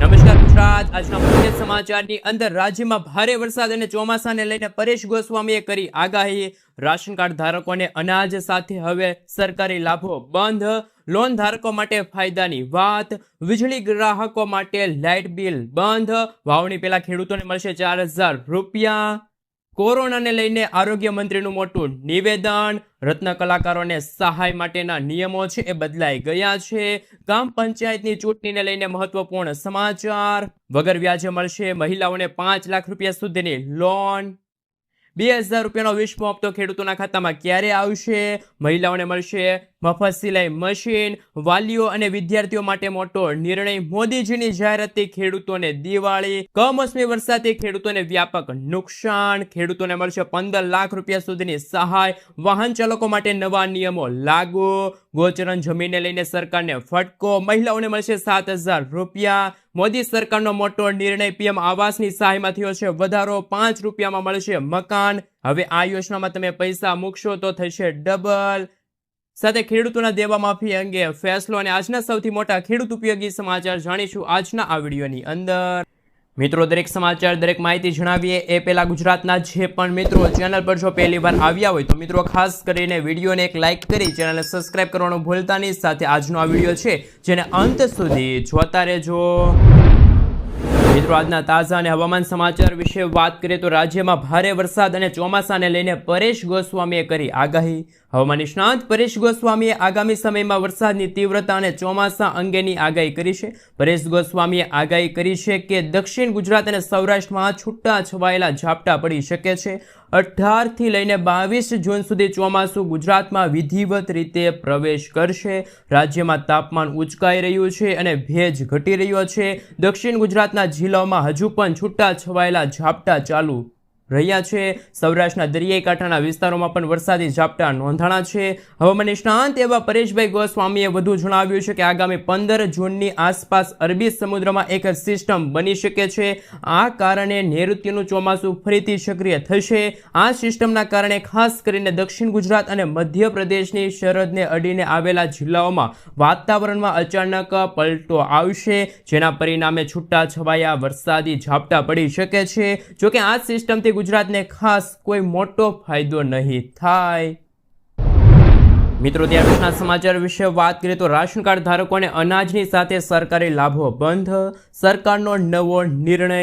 નમસ્કાર ગુજરાત. આજના મુખ્ય સમાચારની અંદર રાજ્યમાં ભારે વરસાદ અને ચોમાસાને લઈને પરેશ ગોસ્વામીએ કરી આગાહી. રાશન કાર્ડ ધારકોને અનાજ સાથે હવે સરકારી લાભો બંધ. લોન ધારકો માટે ફાયદાની વાત. વીજળી ગ્રાહકો માટે લાઇટ બિલ બંધ. વાવણી પહેલા ખેડૂતોને મળશે ચાર રૂપિયા. કોરોનાને લઈને આરોગ્ય મંત્રીનું મોટું નિવેદન, રત્ન કલાકારોને સહાય માટેના નિયમો છે, એ બદલાઈ ગયા છે. ગામ પંચાયતની ચૂંટણીને લઈને મહત્વપૂર્ણ સમાચાર. વગર વ્યાજે મળશે મહિલાઓને પાંચ લાખ રૂપિયા સુધીની લોન બે હજાર રૂપિયાનો વીસમો હપ્તો ખેડૂતોના ખાતામાં ક્યારે આવશે? મહિલાઓને મળશે મફત સિલાઈ મશીન, વાલીઓ અને વિદ્યાર્થીઓ માટે મોટો નિર્ણય મોદીજીની જાહેરાતથી ખેડૂતોને દિવાળી, કમોસમી વરસાદથી ખેડૂતોને વ્યાપક નુકસાન, ખેડૂતોને મળશે પંદર લાખ રૂપિયા સુધીની સહાય, વાહન ચાલકો માટે નવા નિયમો લાગુ, ગોચરણ જમીનને લઈને સરકારને ફટકો, મહિલાઓને મળશે સાત હજાર રૂપિયા. મોદી સરકારનો મોટો નિર્ણય પીએમ આવાસની સહાયમાં થયો છે, વધારો પાંચ રૂપિયામાં મળશે મકાન. હવે આ યોજનામાં તમે પૈસા મૂકશો તો થશે ડબલ. સાથે ખેડૂતોના દેવા માફી અંગે ફેસલો અને આજના સૌથી મોટા ખેડૂત ઉપયોગી સમાચાર જાણીશું આજના આ વિડીયોની અંદર. મિત્રો, દરેક સમાચાર, દરેક માહિતી જણાવીએ એ પહેલાં ગુજરાતના જે પણ મિત્રો ચેનલ પર જો પહેલી વાર આવ્યા હોય તો મિત્રો, ખાસ કરીને વિડીયોને એક લાઇક કરી ચેનલને સબસ્ક્રાઇબ કરવાનું ભૂલતા નહીં. સાથે આજનો આ વીડિયો છે જેને અંત સુધી જોતા રહેજો. મિત્રો, આજના તાજા અને હવામાન સમાચાર વિશે વાત કરીએ તો રાજ્યમાં ભારે વરસાદ અને ચોમાસાને લઈને પરેશ ગોસ્વામીએ કરી આગાહી. હવામાન નિષ્ણાંત પરેશ ગોસ્વામીએ આગામી સમયમાં વરસાદની તીવ્રતા અને ચોમાસા અંગેની આગાહી કરી છે. પરેશ ગોસ્વામીએ આગાહી કરી છે કે દક્ષિણ ગુજરાત અને સૌરાષ્ટ્રમાં છૂટા છવાયેલા ઝાપટા પડી શકે છે. અઢારથી લઈને બાવીસ જૂન સુધી ચોમાસું ગુજરાતમાં વિધિવત રીતે પ્રવેશ કરશે. રાજ્યમાં તાપમાન ઉચકાઈ રહ્યું છે અને ભેજ ઘટી રહ્યો છે. દક્ષિણ ગુજરાતના જિલ્લાઓમાં હજુ પણ છૂટા છવાયેલા ઝાપટા ચાલુ રહ્યા છે. સૌરાષ્ટ્રના દરિયાઈ કાંઠાના વિસ્તારોમાં પણ વરસાદી ઝાપટા નોંધાણા છે. હવામાન નિષ્ણાંત એવા પરેશભાઈ ગોસ્વામીએ વધુ જણાવ્યું છે કે આગામી પંદર જૂનની આસપાસ અરબી સમુદ્રમાં એક સિસ્ટમ બની શકે છે. આ કારણે નૈઋત્યનું ચોમાસું ફરીથી સક્રિય થશે. આ સિસ્ટમના કારણે ખાસ કરીને દક્ષિણ ગુજરાત અને મધ્યપ્રદેશની સરહદને અડીને આવેલા જિલ્લાઓમાં વાતાવરણમાં અચાનક પલટો આવશે, જેના પરિણામે છૂટા છવાયા વરસાદી ઝાપટા પડી શકે છે. જોકે આ સિસ્ટમથી ગુજરાતને ખાસ કોઈ મોટો ફાયદો નહીં થાય. મિત્રો, ત્યાં પછીના સમાચાર વિશે વાત કરીએ તો રાશન કાર્ડ ધારકોને અનાજની સાથે સરકારી લાભો બંધ. સરકારનો નવો નિર્ણય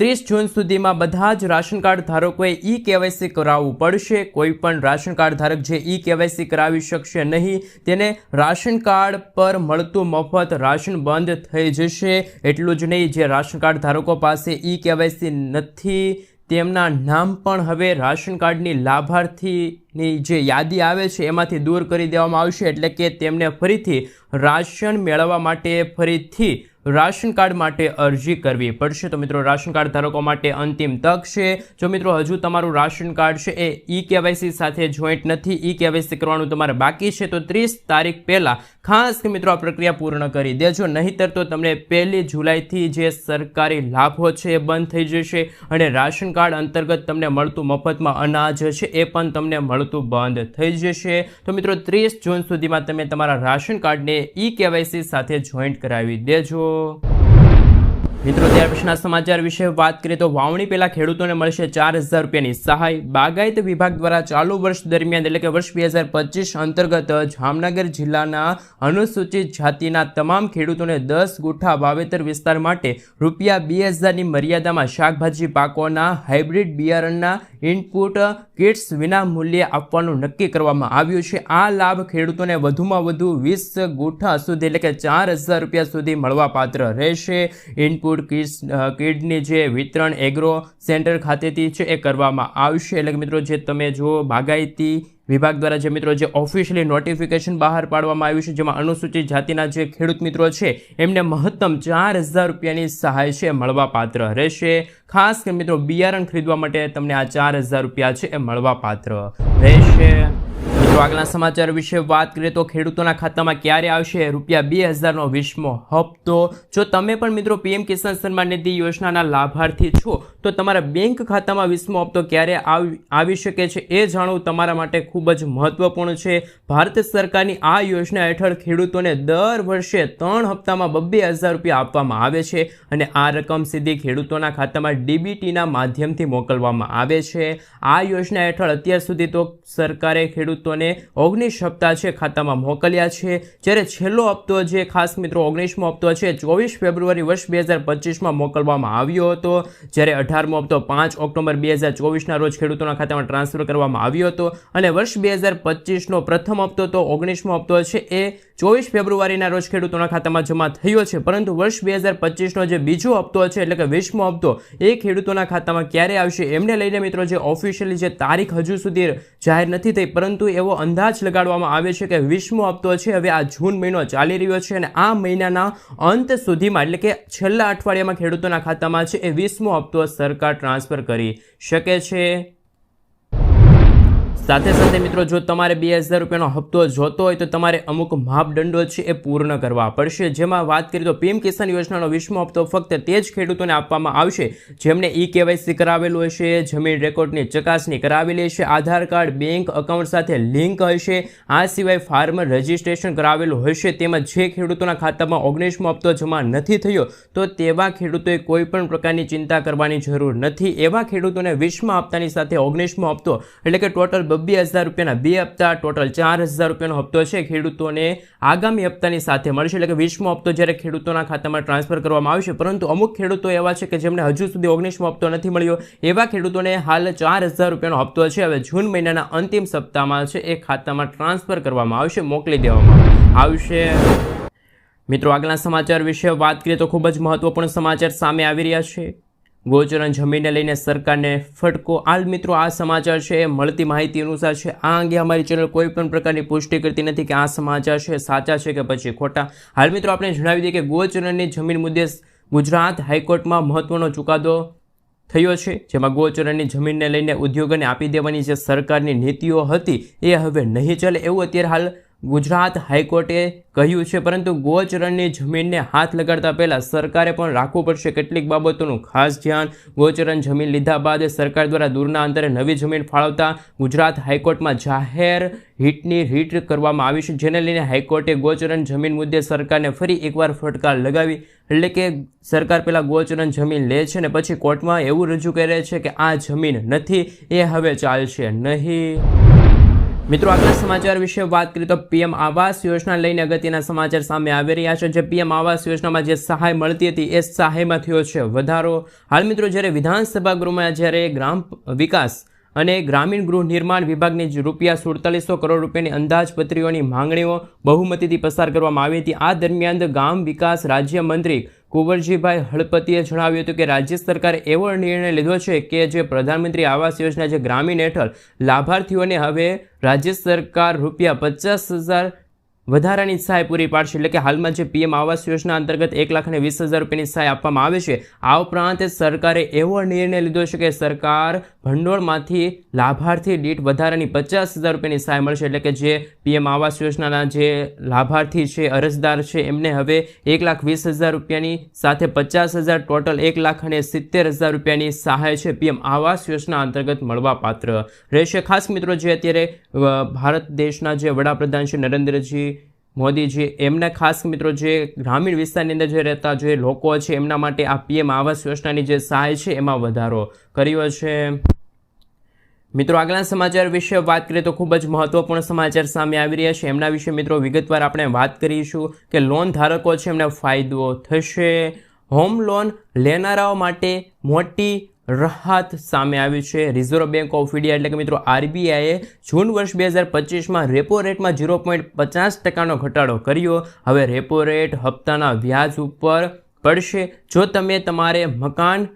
ત્રીસ જૂન સુધીમાં બધા જ રાશન કાર્ડ ધારકોએ ઈ કેવાયસી કરાવવું પડશે. કોઈ પણ રાશન કાર્ડ ધારક જે ઈ કેવાયસી કરાવી શકશે નહીં, તેને રાશન કાર્ડ પર મળતું મફત રાશન બંધ થઈ જશે. એટલું જ નહીં, જે રાશન કાર્ડ ધારકો પાસે ઈ કેવાયસી નથી તેમના નામ પણ હવે રાશન કાર્ડની લાભાર્થીની જે યાદી આવે છે, એમાંથી દૂર કરી દેવામાં આવશે એટલે કે તેમને ફરીથી રાશન મેળવવા માટે ફરીથી રાશન કાર્ડ માટે અરજી કરવી પડશે. તો મિત્રો, રાશન કાર્ડ ધારકો માટે અંતિમ તક છે. જો મિત્રો, હજુ તમારું રાશન કાર્ડ છે એ ઈ કેવાયસી સાથે જોઈન્ટ નથી ઈ કેવાયસી કરવાનું તમારે બાકી છે, તો ત્રીસ તારીખ પહેલાં ખાસ મિત્રો આ પ્રક્રિયા પૂર્ણ કરી દેજો. નહીંતર તો તમને પહેલી જુલાઈથી જે સરકારી લાભો છે એ બંધ થઈ જશે અને રાશન કાર્ડ અંતર્ગત તમને મળતું મફતમાં અનાજ છે એ પણ તમને મળતું બંધ થઈ જશે. તો મિત્રો, ત્રીસ જૂન સુધીમાં તમે તમારા રાશન કાર્ડને ઈ કેવાયસી સાથે જોઈન્ટ કરાવી દેજો. 안녕 મિત્રો, ત્યાર પછીના સમાચાર વિશે વાત કરીએ તો વાવણી પહેલાં ખેડૂતોને મળશે ચાર હજાર રૂપિયાની સહાય. બાગાયત વિભાગ દ્વારા ચાલુ વર્ષ દરમિયાન, એટલે કે વર્ષ બે હજાર પચીસ અંતર્ગત જામનગર જિલ્લાના અનુસૂચિત જાતિના તમામ ખેડૂતોને દસ ગુઠા વાવેતર વિસ્તાર માટે રૂપિયા બે હજારની મર્યાદામાં શાકભાજી પાકોના હાઇબ્રિડ બિયારણના ઇનપુટ કિટ્સ વિના મૂલ્યે આપવાનું નક્કી કરવામાં આવ્યું છે. આ લાભ ખેડૂતોને વધુમાં વધુ વીસ ગુઠા સુધી, એટલે કે ચાર હજાર રૂપિયા સુધી મળવાપાત્ર રહેશે. ઇનપુટ કિટ્સ કિડની જે વિતરણ એગ્રો સેન્ટર ખાતેથી છે એ કરવામાં આવશે. એટલે કે મિત્રો જે તમે જો બાગાયતી વિભાગ દ્વારા જે મિત્રો જે ઓફિશિયલી નોટિફિકેશન બહાર પાડવામાં આવ્યું છે, જેમાં અનુસૂચિત જાતિના જે ખેડૂત મિત્રો છે, એમને મહત્તમ ચાર હજાર રૂપિયાની સહાય છે મળવાપાત્ર રહેશે. ખાસ કે મિત્રો બિયારણ ખરીદવા માટે તમને આ ચાર હજાર રૂપિયા છે એ મળવાપાત્ર રહેશે. મિત્રો આગલા સમાચાર વિશે વાત કરીએ તો ખેડૂતોના ખાતામાં ક્યારે આવશે? રૂપિયા બે હજારનો વીસમો હપ્તો. જો તમે પણ મિત્રો પીએમ કિસાન સન્માન નિધિ યોજનાના લાભાર્થી છો, તો તમારા બેંક ખાતામાં વીસમો હપ્તો ક્યારે આવી શકે છે એ જાણવું તમારા માટે ખૂબ જ મહત્વપૂર્ણ છે. ભારત સરકારની આ યોજના હેઠળ ખેડૂતોને દર વર્ષે ત્રણ હપ્તામાં બબ્બે હજાર રૂપિયા આપવામાં આવે છે અને આ રકમ સીધી ખેડૂતોના ખાતામાં ડીબીટીના માધ્યમથી મોકલવામાં આવે છે. આ યોજના હેઠળ અત્યાર સુધી તો સરકારે ખેડૂતોને ઓગણીસ હપ્તા છે ખાતામાં મોકલ્યા છે. જ્યારે છેલ્લો હપ્તો જે ખાસ મિત્રો ઓગણીસમો હપ્તો છે, ચોવીસ ફેબ્રુઆરી વર્ષ બે હજાર પચીસમાં મોકલવામાં આવ્યો હતો. જ્યારે અઢારમો હપ્તો પાંચ ઓક્ટોબર બે હજાર ચોવીસના રોજ ખેડૂતોના ખાતામાં ટ્રાન્સફર કરવામાં આવ્યો હતો. અને વર્ષ બે હજાર પચીસનો પ્રથમ હપ્તો તો ઓગણીસમો હપ્તો છે, એ ચોવીસ ફેબ્રુઆરીના રોજ ખેડૂતોના ખાતામાં જમા થયો છે. પરંતુ વર્ષ બે હજાર પચીસનો જે બીજો હપ્તો છે, એટલે કે વીસમો હપ્તો, એ ખેડૂતોના ખાતામાં ક્યારે આવશે? એમને લઈને મિત્રો જે ઓફિશિયલી જે તારીખ હજુ સુધી જાહેર નથી થઈ, પરંતુ એવો અંદાજ લગાડવામાં આવે છે કે વીસમો હપ્તો છે. હવે આ જૂન મહિનો ચાલી રહ્યો છે અને આ મહિનાના અંત સુધીમાં, એટલે કે છેલ્લા અઠવાડિયામાં ખેડૂતોના ખાતામાં છે, એ વીસમો હપ્તો સરકાર ટ્રાન્સફર કરી શકે છે. સાથે સાથે મિત્રો, જો તમારે બે હજાર રૂપિયાનો હપ્તો જોતો હોય તો તમારે અમુક માપદંડો છે એ પૂર્ણ કરવા પડશે. જેમાં વાત કરીએ તો પીએમ કિસાન યોજનાનો વીસમો હપ્તો ફક્ત તે જ ખેડૂતોને આપવામાં આવશે જેમને ઈ કેવાયસી કરાવેલું હશે, જમીન રેકોર્ડની ચકાસણી કરાવેલી હશે આધાર કાર્ડ, બેંક અકાઉન્ટ સાથે લિંક હશે, આ સિવાય ફાર્મર રજિસ્ટ્રેશન કરાવેલું હશે. તેમજ જે ખેડૂતોના ખાતામાં ઓગણીસમો હપ્તો જમા નથી થયો તો તેવા ખેડૂતોએ કોઈ પણ પ્રકારની ચિંતા કરવાની જરૂર નથી. એવા ખેડૂતોને વીસમા હપ્તાની સાથે ઓગણીસમો હપ્તો એટલે કે ટોટલ બબ્બે હજાર રૂપિયાના બે હપ્તા, ટોટલ ચાર હજાર રૂપિયાનો હપ્તો છે. ખેડૂતોને આગામી હપ્તાની સાથે મળશે. એટલે કે વીસમો હપ્તો જ્યારે ખેડૂતોના ખાતામાં ટ્રાન્સફર કરવામાં આવશે. પરંતુ અમુક ખેડૂતો એવા છે કે જેમને હજુ સુધી ઓગણીસમો હપ્તો નથી મળ્યો. એવા ખેડૂતોને હાલ ચાર હજાર રૂપિયાનો હપ્તો છે. હવે જૂન મહિનાના અંતિમ સપ્તાહમાં છે એ ખાતામાં ટ્રાન્સફર કરવામાં આવશે. મોકલી દેવામાં આવશે. મિત્રો આગલા સમાચાર વિશે વાત કરીએ તો ખૂબ જ મહત્વપૂર્ણ સમાચાર સામે આવી રહ્યા છે. ગોચરણ જમીનને લઈને સરકારને ફટકો. હાલ મિત્રો આ સમાચાર છે, મળતી માહિતી અનુસાર છે. આ અંગે અમારી ચેનલ કોઈ પણ પ્રકારની પુષ્ટિ કરતી નથી કે આ સમાચાર છે, સાચા છે કે પછી ખોટા. હાલ મિત્રો આપણે જણાવી દઈએ કે ગોચરણની જમીન મુદ્દે ગુજરાત હાઈકોર્ટમાં મહત્વનો ચુકાદો થયો છે, જેમાં ગોચરણની જમીનને લઈને ઉદ્યોગોને આપી દેવાની જે સરકારની નીતિઓ હતી, એ હવે નહીં ચાલે એવું અત્યારે હાલ ગુજરાત હાઈકોર્ટે કહ્યું છે, પરંતુ ગોચરણની જમીનને હાથ લગાડતા પહેલાં સરકારે પણ રાખવું પડશે. કેટલીક બાબતોનું ખાસ ધ્યાન ગોચરણ જમીન લીધા બાદ સરકાર દ્વારા દૂરના અંતરે નવી જમીન ફાળવતા ગુજરાત હાઈકોર્ટમાં જાહેર હિટની રીટ કરવામાં આવી છે. જેને લઈને હાઈકોર્ટે ગોચરણ જમીન મુદ્દે સરકારને ફરી એકવાર ફટકાર લગાવી. એટલે કે સરકાર પહેલાં ગોચરણ જમીન લે છે ને પછી કોર્ટમાં એવું રજૂ કરે છે કે આ જમીન નથી, એ હવે ચાલશે નહીં. મિત્રો, આગલા સમાચાર વિશે વાત કરીએ તો પીએમ આવાસ યોજના લઈને અગત્યના સમાચાર સામે આવી રહ્યા છે. જે પીએમ આવાસ યોજનામાં જે સહાય મળતી હતી, એ સહાયમાં થયો છે. વધારો. હાલ મિત્રો, જ્યારે વિધાનસભા ગૃહમાં જ્યારે ગ્રામ વિકાસ અને ગ્રામીણ ગૃહ નિર્માણ વિભાગની જે રૂપિયા સુડતાલીસો કરોડ રૂપિયાની અંદાજપત્રીઓની માંગણીઓ બહુમતીથી પસાર કરવામાં આવી હતી. આ દરમિયાન ગામ વિકાસ રાજ્યમંત્રી કુંવરજીભાઈ હળપતિએ જણાવ્યું હતું કે રાજ્ય સરકારે એવો નિર્ણય લીધો છે કે જે પ્રધાનમંત્રી આવાસ યોજના જે ગ્રામીણ હેઠળ લાભાર્થીઓને હવે રાજ્ય સરકાર રૂપિયા પચાસ હજાર વધારાની સહાય પૂરી પાડશે એટલે કે હાલમાં જે પીએમ આવાસ યોજના અંતર્ગત એક લાખ અને વીસ હજાર રૂપિયાની સહાય આપવામાં આવે છે, આ ઉપરાંત સરકારે એવો નિર્ણય લીધો છે કે સરકાર ભંડોળમાંથી લાભાર્થી દીઠ વધારાની પચાસ હજાર રૂપિયાની સહાય મળશે એટલે કે જે પીએમ આવાસ યોજનાના જે લાભાર્થી છે, અરજદાર છે, એમને હવે એક લાખ વીસ હજાર રૂપિયાની સાથે પચાસ હજાર ટોટલ એક લાખ અને સિત્તેર હજાર રૂપિયાની સહાય છે પીએમ આવાસ યોજના અંતર્ગત મળવાપાત્ર રહેશે. ખાસ મિત્રો, જે અત્યારે ભારત દેશના જે વડાપ્રધાન છે નરેન્દ્રજી મોદીજી, એમને ખાસ મિત્રો જે ગ્રામીણ વિસ્તારની અંદર જે રહેતા જે લોકો છે, એમના માટે આ પીએમ આવાસ યોજનાની જે સહાય છે, એમાં વધારો કર્યો છે. મિત્રો, આગલા સમાચાર વિશે વાત કરીએ તો ખૂબ જ મહત્વપૂર્ણ સમાચાર સામે આવી રહ્યા છે. એમના વિશે મિત્રો વિગતવાર આપણે વાત કરીશું કે લોન ધારકો છે, એમને ફાયદો થશે. હોમ લોન લેનારાઓ માટે મોટી રાહત સામે આવી છે. રિઝર્વ બેંક ઓફ ઇન્ડિયા એટલે કે મિત્રો આરબીઆઈએ જૂન વર્ષ બે હજાર પચીસમાં રેપો રેટમાં ઝીરો પોઈન્ટ પચાસ ટકાનો ઘટાડો કર્યો. હવે રેપો રેટ હપ્તાના વ્યાજ ઉપર પડશે. જો તમે તમારે મકાન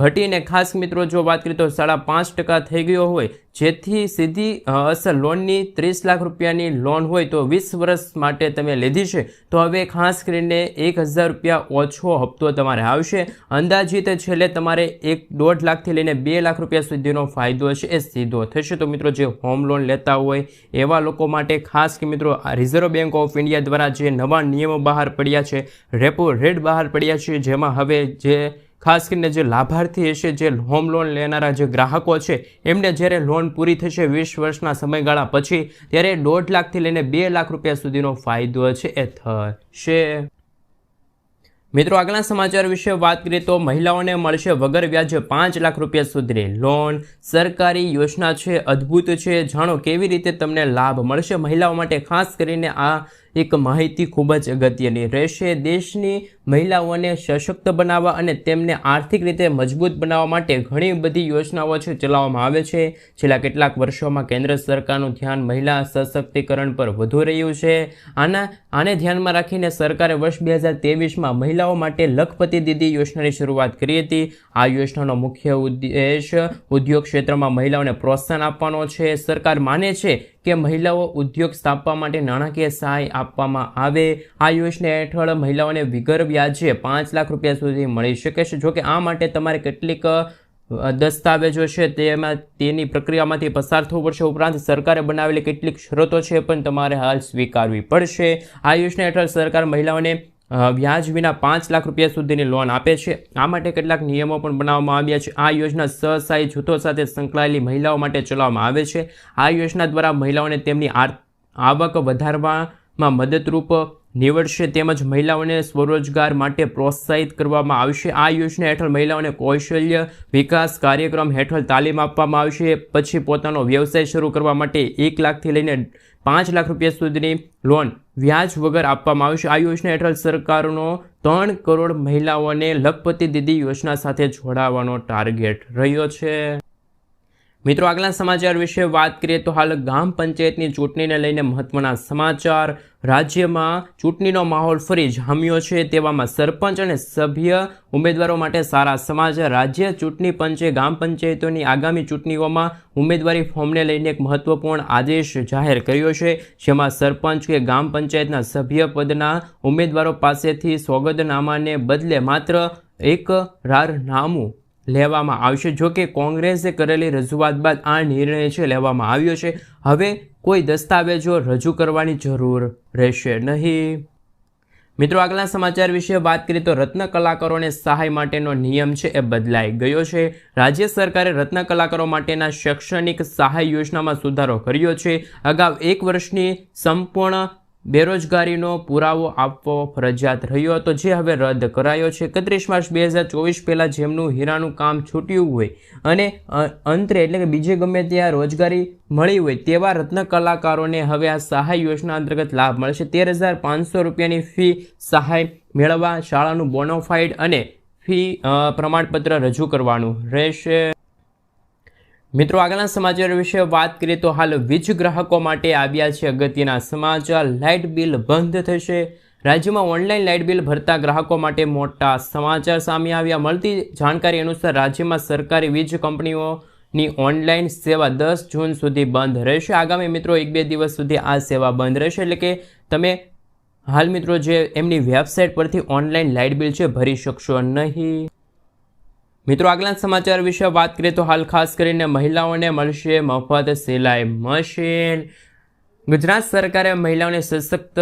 ઘટીને ખાસ મિત્રો જો વાત કરીએ તો સાડા પાંચ ટકા થઈ ગયો હોય, જેથી સીધી અસર લોનની ત્રીસ લાખ રૂપિયાની લોન હોય તો વીસ વર્ષ માટે તમે લીધી છે. તો હવે ખાસ કરીને એક હજાર રૂપિયા ઓછો હપ્તો તમારે આવશે. અંદાજિત છેલ્લે તમારે એક દોઢ લાખથી લઈને બે લાખ રૂપિયા સુધીનો ફાયદો છે, એ સીધો થશે. તો મિત્રો જે હોમ લોન લેતા હોય, એવા લોકો માટે ખાસ કે મિત્રો રિઝર્વ બેંક ઓફ ઇન્ડિયા દ્વારા જે નવા નિયમો બહાર પડ્યા છે, રેપો રેટ બહાર પડ્યા છે, જેમાં હવે જે ખાસ કરીને જે લાભાર્થી હશે, જે હોમ લોન લેનારા જે ગ્રાહકો છે, એમને જ્યારે લોન પૂરી થશે વીસ વર્ષના સમયગાળા પછી, ત્યારે દોઢ લાખથી લઈને બે લાખ રૂપિયા સુધીનો ફાયદો છે, એ થશે. મિત્રો, આગળના સમાચાર વિશે વાત કરીએ તો મહિલાઓને મળશે વગર વ્યાજે પાંચ લાખ રૂપિયા સુધીની લોન સરકારી યોજના છે, અદ્ભુત છે. જાણો કેવી રીતે તમને લાભ મળશે મહિલાઓ માટે, ખાસ કરીને આ એક માહિતી ખૂબ જ અગત્યની રહેશે. દેશની મહિલાઓને સશક્ત બનાવવા અને તેમને આર્થિક રીતે મજબૂત બનાવવા માટે ઘણી બધી યોજનાઓ છે, ચલાવવામાં આવે છે. છેલ્લા કેટલાક વર્ષોમાં કેન્દ્ર સરકારનું ધ્યાન મહિલા સશક્તિકરણ પર વધુ રહ્યું છે. આના, આને ધ્યાનમાં રાખીને સરકારે વર્ષ બે હજાર તેવીસમાં મહિલાઓ માટે લખપતિ દીદી યોજનાની શરૂઆત કરી હતી. આ યોજનાનો મુખ્ય ઉદ્દેશ ઉદ્યોગ ક્ષેત્રમાં મહિલાઓને પ્રોત્સાહન આપવાનો છે. સરકાર માને છે કે મહિલાઓ ઉદ્યોગ સ્થાપવા માટે નાણાકીય સહાય આપવામાં આવે. આ યોજના હેઠળ મહિલાઓને વિગર વ્યાજે પાંચ લાખ રૂપિયા સુધી મળી શકે છે. જોકે આ માટે તમારે કેટલીક દસ્તાવેજો છે તેમાં તેની પ્રક્રિયામાંથી પસાર થવું પડશે. ઉપરાંત સરકારે બનાવેલી કેટલીક શરતો છે પણ તમારે હાલ સ્વીકારવી પડશે. આ યોજના હેઠળ સરકાર મહિલાઓને વ્યાજ વિના પાંચ લાખ રૂપિયા સુધીની લોન આપે છે. આ માટે કેટલાક નિયમો પણ બનાવવામાં આવ્યા છે. આ યોજના સહસાયી જૂથો સાથે સંકળાયેલી મહિલાઓ માટે ચલાવવામાં આવે છે. આ યોજના દ્વારા મહિલાઓને તેમની આવક વધારવામાં મદદરૂપ નીવડશે તેમજ મહિલાઓને સ્વરોજગાર માટે પ્રોત્સાહિત કરવામાં આવશે. આ યોજના હેઠળ મહિલાઓને કૌશલ્ય વિકાસ કાર્યક્રમ હેઠળ તાલીમ આપવામાં આવશે. પછી પોતાનો વ્યવસાય શરૂ કરવા માટે એક લાખથી લઈને પાંચ લાખ રૂપિયા સુધીની લોન વ્યાજ વગર આપવામાં આવશે. આ યોજના હેઠળ સરકારનો ત્રણ કરોડ મહિલાઓને લખપતિ દીદી યોજના સાથે જોડાવાનો ટાર્ગેટ રહ્યો છે. મિત્રો, આગલા સમાચાર વિશે વાત કરીએ તો હાલ ગામ પંચાયતની ચૂંટણીને લઈને મહત્વના સમાચાર. રાજ્યમાં ચૂંટણીનો માહોલ ફરી જામ્યો છે, તેવામાં સરપંચ અને સભ્ય ઉમેદવારો માટે સારા સમાચાર. રાજ્ય ચૂંટણી પંચે ગામ પંચાયતોની આગામી ચૂંટણીઓમાં ઉમેદવારી ફોર્મને લઈને એક મહત્વપૂર્ણ આદેશ જાહેર કર્યો છે, જેમાં સરપંચ કે ગામ પંચાયતના સભ્ય પદના ઉમેદવારો પાસેથી સોગંદનામાને બદલે માત્ર એક રારનામું લેવામાં આવશે જો કે કોંગ્રેસે કરેલી રજૂઆત બાદ આ નિર્ણય છે લેવામાં આવ્યો છે. હવે કોઈ દસ્તાવેજો રજૂ કરવાની જરૂર રહેશે નહીં. મિત્રો, આગલા સમાચાર વિશે વાત કરીએ તો રત્ન કલાકારોને સહાય માટેનો નિયમ છે એ બદલાઈ ગયો છે. રાજ્ય સરકારે રત્ન કલાકારો માટેના શૈક્ષણિક સહાય યોજનામાં સુધારો કર્યો છે. અગાઉ એક વર્ષની સંપૂર્ણ બેરોજગારીનો પુરાવો આપવો ફરજિયાત રહ્યો હતો, જે હવે રદ કરાયો છે. એકત્રીસ માર્ચ બે હજાર ચોવીસ પહેલાં જેમનું હીરાનું કામ છૂટ્યું હોય અને અંતરે એટલે કે બીજે ગમે ત્યાં રોજગારી મળી હોય તેવા રત્ન કલાકારોને હવે આ સહાય યોજના અંતર્ગત લાભ મળશે. તેર હજાર પાંચસો રૂપિયાની ફી સહાય મેળવવા શાળાનું બોનોફાઇડ અને ફી પ્રમાણપત્ર રજૂ કરવાનું રહેશે. મિત્રો, આગળના સમાચાર વિશે વાત કરીએ તો હાલ વીજ ગ્રાહકો માટે આવ્યા છે અગત્યના સમાચાર. લાઇટ બિલ બંધ થશે. રાજ્યમાં ઓનલાઈન લાઇટ બિલ ભરતા ગ્રાહકો માટે મોટા સમાચાર સામે આવ્યા. મળતી જાણકારી અનુસાર રાજ્યમાં સરકારી વીજ કંપનીઓની ઓનલાઈન સેવા દસ જૂન સુધી બંધ રહેશે. આગામી મિત્રો, એક બે દિવસ સુધી આ સેવા બંધ રહેશે. એટલે કે તમે હાલ મિત્રો, જે એમની વેબસાઇટ પરથી ઓનલાઈન લાઇટ બિલ છે, ભરી શકશો નહીં. મિત્રો આગલા સમાચાર વિશે વાત કરીએ તો હાલ ખાસ કરીને મહિલાઓને મળશે મફત સિલાઈ મશીન. ગુજરાત સરકારે મહિલાઓને સશક્ત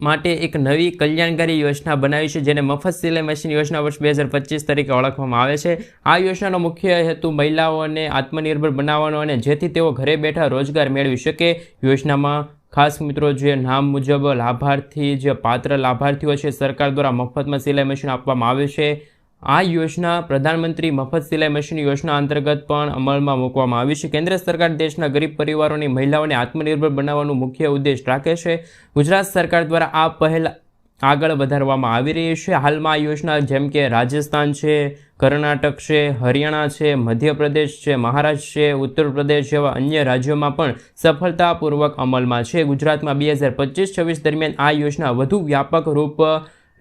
માટે એક નવી કલ્યાણકારી યોજના બનાવી છે, જેને મફત સિલાઈ મશીન યોજના વર્ષ બે હજાર પચીસ તરીકે ઓળખવામાં આવે છે. આ યોજનાનો મુખ્ય હેતુ મહિલાઓને આત્મનિર્ભર બનાવવાનો અને જેથી તેઓ ઘરે બેઠા રોજગાર મેળવી શકે. યોજનામાં ખાસ મિત્રો, જે નામ મુજબ લાભાર્થી, જે પાત્ર લાભાર્થીઓ છે, સરકાર દ્વારા મફતમાં સિલાઈ મશીન આપવામાં આવે છે. આ યોજના પ્રધાનમંત્રી મફત સિલાઈ મશીન યોજના અંતર્ગત પણ અમલમાં મૂકવામાં આવી છે. કેન્દ્ર સરકાર દેશના ગરીબ પરિવારોની મહિલાઓને આત્મનિર્ભર બનાવવાનું મુખ્ય ઉદ્દેશ રાખે છે. ગુજરાત સરકાર દ્વારા આ પહેલ આગળ વધારવામાં આવી રહી છે. હાલમાં આ યોજના જેમ કે રાજસ્થાન છે, કર્ણાટક છે, હરિયાણા છે, મધ્યપ્રદેશ છે, મહારાષ્ટ્ર છે ઉત્તર પ્રદેશ જેવા અન્ય રાજ્યોમાં પણ સફળતાપૂર્વક અમલમાં છે. ગુજરાતમાં બે હજાર પચીસ છવ્વીસ દરમિયાન આ યોજના વધુ વ્યાપક રૂપ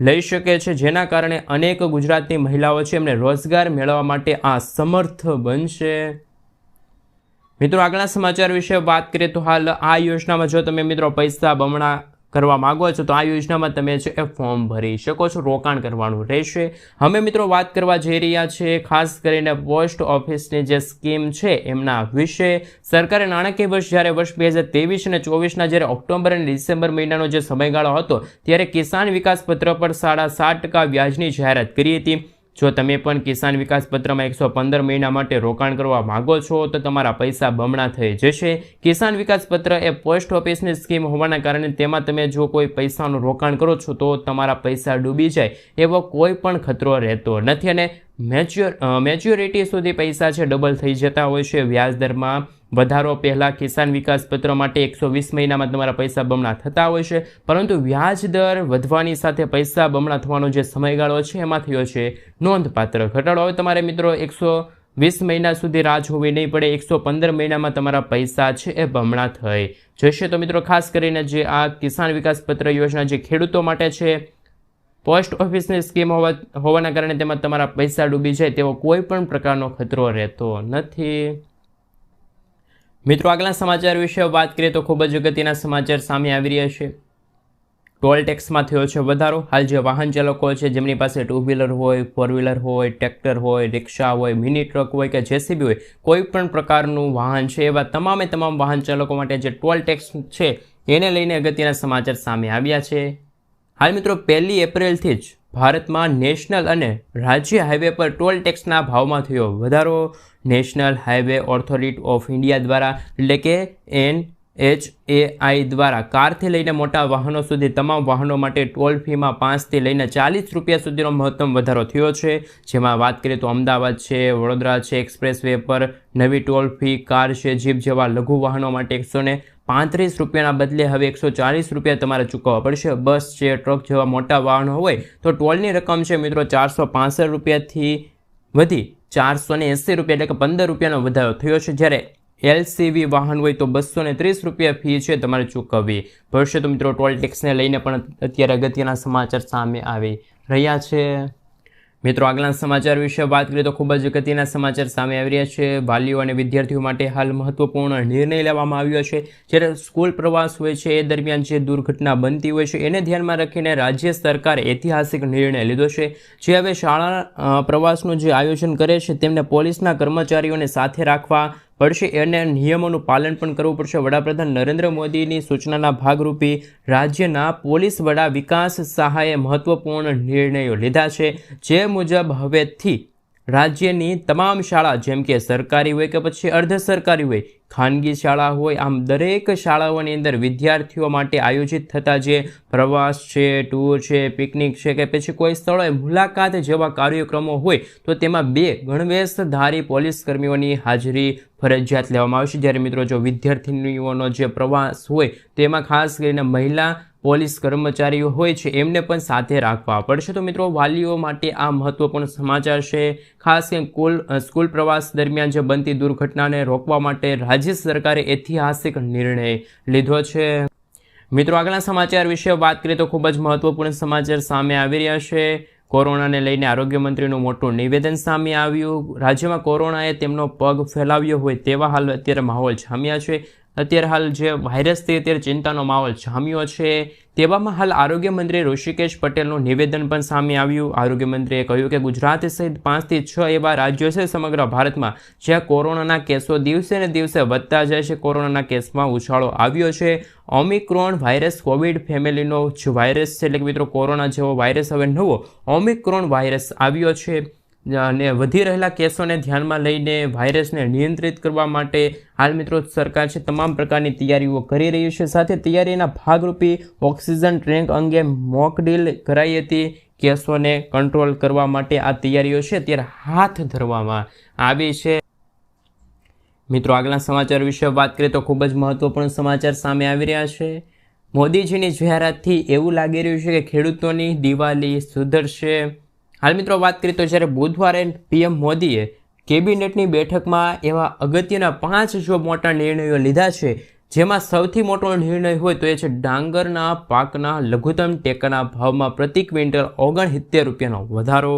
લઈ શકે છે. જેના કારણે અનેક ગુજરાતની મહિલાઓ છે એમને રોજગાર મેળવવા માટે આ સમર્થ બનશે. મિત્રો, આગળના સમાચાર વિશે વાત કરીએ તો હાલ આ યોજનામાં જો તમે મિત્રો પૈસા બમણા કરવા માંગો છો, તો આ યોજનામાં તમે છે એ ફોર્મ ભરી શકો છો. રોકાણ કરવાનું રહેશે. અમે મિત્રો વાત કરવા જઈ રહ્યા છે, ખાસ કરીને પોસ્ટ ઓફિસની જે સ્કીમ છે એમના વિશે. સરકારે નાણાકીય વર્ષ જ્યારે વર્ષ બે હજાર ત્રેવીસ અને ચોવીસના જ્યારે ઓક્ટોબર અને ડિસેમ્બર મહિનાનો જે સમયગાળો હતો, ત્યારે કિસાન વિકાસ પત્ર પર સાડા સાત ટકા વ્યાજની જાહેરાત કરી હતી. જો તમે પણ કિસાન વિકાસ પત્રમાં એકસો પંદર મહિના માટે રોકાણ કરવા માગો છો, તો તમારા પૈસા બમણા થઈ જશે. કિસાન વિકાસ પત્ર એ પોસ્ટ ઓફિસની સ્કીમ હોવાના કારણે તેમાં તમે જો કોઈ પૈસાનું રોકાણ કરો છો, તો તમારા પૈસા ડૂબી જાય એવો કોઈ પણ ખતરો રહેતો નથી અને મેચ્યોર મેચ્યોરિટી સુધી પૈસા છે ડબલ થઈ જતા હોય છે. વ્યાજ દરમાં વધારો પહેલાં કિસાન વિકાસ પત્ર માટે એકસો વીસ મહિનામાં તમારા પૈસા બમણા થતા હોય છે. પરંતુ વ્યાજ દર વધવાની સાથે પૈસા બમણા થવાનો જે સમયગાળો છે, એમાં થયો છે નોંધપાત્ર ઘટાડો. હવે તમારે મિત્રો એકસો વીસ મહિના સુધી રાહ જોવી નહીં પડે. એકસો પંદર મહિનામાં તમારા પૈસા છે એ બમણા થઈ જશે. તો મિત્રો ખાસ કરીને જે આ કિસાન વિકાસ પત્ર યોજના જે ખેડૂતો માટે છે પોસ્ટ ઓફિસની સ્કીમ હોવા હોવાના કારણે તેમાં તમારા પૈસા ડૂબી જાય તેવો કોઈ પણ પ્રકારનો ખતરો રહેતો નથી. મિત્રો, આગલા સમાચાર વિશે વાત કરીએ તો ખૂબ જ અગત્યના સમાચાર સામે આવી રહ્યા છે. ટોલ ટેક્સમાં થયો છે વધારો. હાલ જે વાહન ચાલકો છે, જેમની પાસે ટુ વ્હીલર હોય, ફોર વ્હીલર હોય, ટ્રેક્ટર હોય, રિક્ષા હોય, મિની ટ્રક હોય કે જેસીબી હોય, કોઈ પણ પ્રકારનું વાહન છે, એવા તમામે તમામ વાહન ચાલકો માટે જે ટોલ ટેક્સ છે, એને લઈને અગત્યના સમાચાર સામે આવ્યા છે. હાલ મિત્રો, પહેલી એપ્રિલથી જ ભારતમાં નેશનલ અને રાજ્ય હાઈવે પર ટોલ ટેક્સના ભાવમાં થયો વધારો. National Highway Authority of India દ્વારા, એટલે કે એન એચ એ આઈ દ્વારા, કારથી લઈને મોટા વાહનો સુધી, તમામ વાહનો માટે ટોલ ફીમાં પાંચથી લઈને ચાલીસ રૂપિયા સુધીનો મહત્તમ વધારો થયો છે. જેમાં વાત કરીએ તો અમદાવાદ છે, વડોદરા છે, એક્સપ્રેસ વે પર નવી ટોલ ફી, કાર છે, જીપ જેવા લઘુ વાહનો માટે એકસો પાંત્રીસ રૂપિયાના બદલે હવે એકસો ચાલીસ રૂપિયા તમારે ચૂકવવા પડશે. બસ છે, ટ્રક જેવા મોટા વાહનો હોય તો ટોલની રકમ છે મિત્રો ચારસો પાસઠ રૂપિયાથી વધી ચારસો ને એંસી રૂપિયા એટલે કે પંદર રૂપિયાનો વધારો થયો છે. જ્યારે એલસીવી વાહન હોય તો બસો ને ત્રીસ રૂપિયા ફી છે તમારે ચૂકવવી ભવિષ્ય તો મિત્રો ટોલ ટેક્સને લઈને પણ અત્યારે અગત્યના સમાચાર સામે આવી રહ્યા છે. મિત્રો આગલા સમાચાર વિશે વાત કરીએ તો ખૂબ જ ગતિના સમાચાર સામે આવી રહ્યા છે. વાલીઓ અને વિદ્યાર્થીઓ માટે હાલ મહત્વપૂર્ણ નિર્ણય લેવામાં આવ્યો છે. જ્યારે સ્કૂલ પ્રવાસ હોય છે, એ દરમિયાન જે દુર્ઘટના બનતી હોય છે, એને ધ્યાનમાં રાખીને રાજ્ય સરકારે ઐતિહાસિક નિર્ણય લીધો છે. જે હવે શાળા પ્રવાસનું જે આયોજન કરે છે, તેમને પોલીસના કર્મચારીઓને સાથે રાખવા પડશે અને નિયમોનું પાલન પણ કરવું પડશે. વડાપ્રધાન નરેન્દ્ર મોદીની સૂચનાના ભાગરૂપે રાજ્યના પોલીસ વડા વિકાસ સહાયે મહત્વપૂર્ણ નિર્ણયો લીધા છે. જે મુજબ હવેથી રાજ્યની તમામ શાળા, જેમ કે સરકારી હોય કે પછી અર્ધ સરકારી હોય, ખાનગી શાળા હોય, આમ દરેક શાળાઓની અંદર વિદ્યાર્થીઓ માટે આયોજિત થતા જે પ્રવાસ છે, ટૂર છે, પિકનિક છે કે પછી કોઈ સ્થળોએ મુલાકાત જેવા કાર્યક્રમો હોય, તો તેમાં બે ગણવેશધારી પોલીસ કર્મીઓની હાજરી ફરજિયાત લેવામાં આવશે. જ્યારે મિત્રો, જો વિદ્યાર્થીનીઓનો જે પ્રવાસ હોય, તેમાં ખાસ કરીને મહિલા પોલીસ કર્મચારીઓ હોય છે, એમને પણ સાથે રાખવા પડશે. તો મિત્રો, વાલીઓ માટે આ મહત્વપૂર્ણ સમાચાર છે. ખાસ કરીને કુલ સ્કૂલ પ્રવાસ દરમિયાન જે બનતી દુર્ઘટનાને રોકવા માટે રાજ્ય સરકારે ઐતિહાસિક નિર્ણય લીધો છે. મિત્રો, આગળના સમાચાર વિશે વાત કરીએ તો ખૂબ જ મહત્વપૂર્ણ સમાચાર સામે આવી રહ્યા છે. કોરોનાને લઈને આરોગ્ય મંત્રીનું મોટું નિવેદન સામે આવ્યું. રાજ્યમાં કોરોનાએ તેમનો પગ ફેલાવ્યો હોય તેવા હાલ અત્યારે માહોલ જામ્યા છે. અત્યારે હાલ જે વાયરસથી અત્યારે ચિંતાનો માહોલ જામ્યો છે. તેવામાં હાલ આરોગ્ય મંત્રી ઋષિકેશ પટેલનું નિવેદન પણ સામે આવ્યું. આરોગ્ય મંત્રીએ કહ્યું કે ગુજરાત સહિત પાંચથી છ એવા રાજ્યો છે સમગ્ર ભારતમાં જ્યાં કોરોનાના કેસો દિવસે ને દિવસે વધતા જાય છે. કોરોનાના કેસમાં ઉછાળો આવ્યો છે. ઓમિક્રોન વાયરસ કોવિડ ફેમિલીનો જે વાયરસ છે. એટલે કે મિત્રો, કોરોના જેવો વાયરસ હવે નવો ઓમિક્રોન વાયરસ આવ્યો છે. અને વધી રહેલા કેસોને ધ્યાનમાં લઈને વાયરસને નિયંત્રિત કરવા માટે હાલ મિત્રો સરકાર છે, તમામ પ્રકારની તૈયારીઓ કરી રહી છે. સાથે તૈયારીના ભાગરૂપે ઓક્સિજન ટ્રેન્ક અંગે મોક ડીલ કરાઈ હતી. કેસોને કંટ્રોલ કરવા માટે આ તૈયારીઓ છે અત્યારે હાથ ધરવામાં આવી છે. મિત્રો, આગલા સમાચાર વિશે વાત કરીએ તો ખૂબ જ મહત્વપૂર્ણ સમાચાર સામે આવી રહ્યા છે. મોદીજીની જાહેરાતથી એવું લાગી રહ્યું છે કે ખેડૂતોની દિવાળી સુધરશે. હાલ મિત્રો વાત કરીએ તો જ્યારે બુધવારે પીએમ મોદીએ કેબિનેટની બેઠકમાં એવા અગત્યના પાંચ જો મોટા નિર્ણયો લીધા છે, જેમાં સૌથી મોટો નિર્ણય હોય તો એ છે ડાંગરના પાકના લઘુત્તમ ટેકાના ભાવમાં પ્રતિ ક્વિન્ટલ ઓગણસિત્તેર રૂપિયાનો વધારો.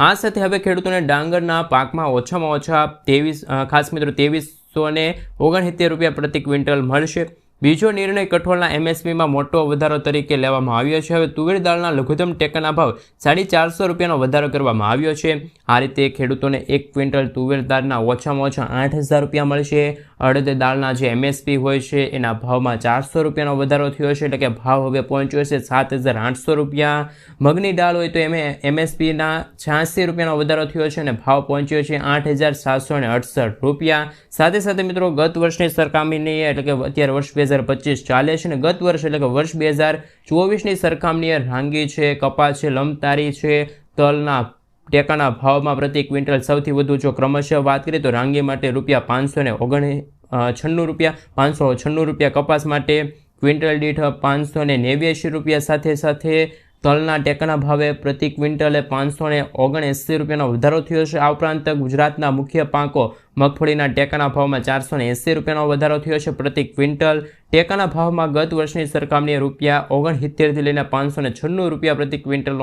આ સાથે હવે ખેડૂતોને ડાંગરના પાકમાં ઓછામાં ઓછા ત્રેવીસ ખાસ મિત્રો ત્રેવીસો ને ઓગણસિત્તેર રૂપિયા પ્રતિ ક્વિન્ટલ મળશે. બીજો નિર્ણય કઠોળના એમએસપીમાં મોટો વધારો તરીકે લેવામાં આવ્યો છે. હવે તુવેર દાળના લઘુત્તમ ટેકાના ભાવ સાડી ચારસો રૂપિયાનો વધારો કરવામાં આવ્યો છે. આ રીતે ખેડૂતોને એક ક્વિન્ટલ તુવેર દાળના ઓછામાં ઓછા આઠ હજાર રૂપિયા મળશે. અડદ દાળના જે એમએસપી હોય છે, એના ભાવમાં ચારસો રૂપિયાનો વધારો થયો છે. એટલે કે ભાવ હવે પહોંચ્યો છે સાત હજાર આઠસો રૂપિયા. મગની દાળ હોય તો એમ, એમએસપીના છ્યાસી રૂપિયાનો વધારો થયો છે અને ભાવ પહોંચ્યો છે આઠ હજાર સાતસો અને અડસઠ રૂપિયા. સાથે સાથે મિત્રો ગત વર્ષની સરખામણીએ, એટલે કે અત્યારે વર્ષ હજાર પચીસ ચાલે છે અને ગત વર્ષ એટલે કે વર્ષ બે હજાર ચોવીસની સરખામણીએ રાંગી છે, કપાસ છે, લમતારી છે, તલના ટેકાના ભાવમાં પ્રતિ ક્વિન્ટલ સૌથી વધુ જો ક્રમશઃ વાત કરીએ તો રાંગી માટે રૂપિયા પાંચસો ને ઓગણ છન્નું રૂપિયા, પાંચસો છન્નું રૂપિયા કપાસ માટે ક્વિન્ટલ દીઠ પાંચસો ને નેવ્યાસી રૂપિયા સાથે સાથે તલના ટેકાના ભાવે પ્રતિ ક્વિન્ટલે પાંચસો ને ઓગણએંસી રૂપિયાનો વધારો થયો છે. આ ઉપરાંત ગુજરાતના મુખ્ય પાકો મગફળીના ટેકાના ભાવમાં ચારસો ને એંસી રૂપિયાનો વધારો થયો છે. પ્રતિ ક્વિન્ટલ ટેકાના ભાવમાં ગત વર્ષની સરખામણીએ રૂપિયા ઓગણસિત્તેરથી લઈને પાંચસો ને છન્નું રૂપિયા પ્રતિ ક્વિન્ટલનો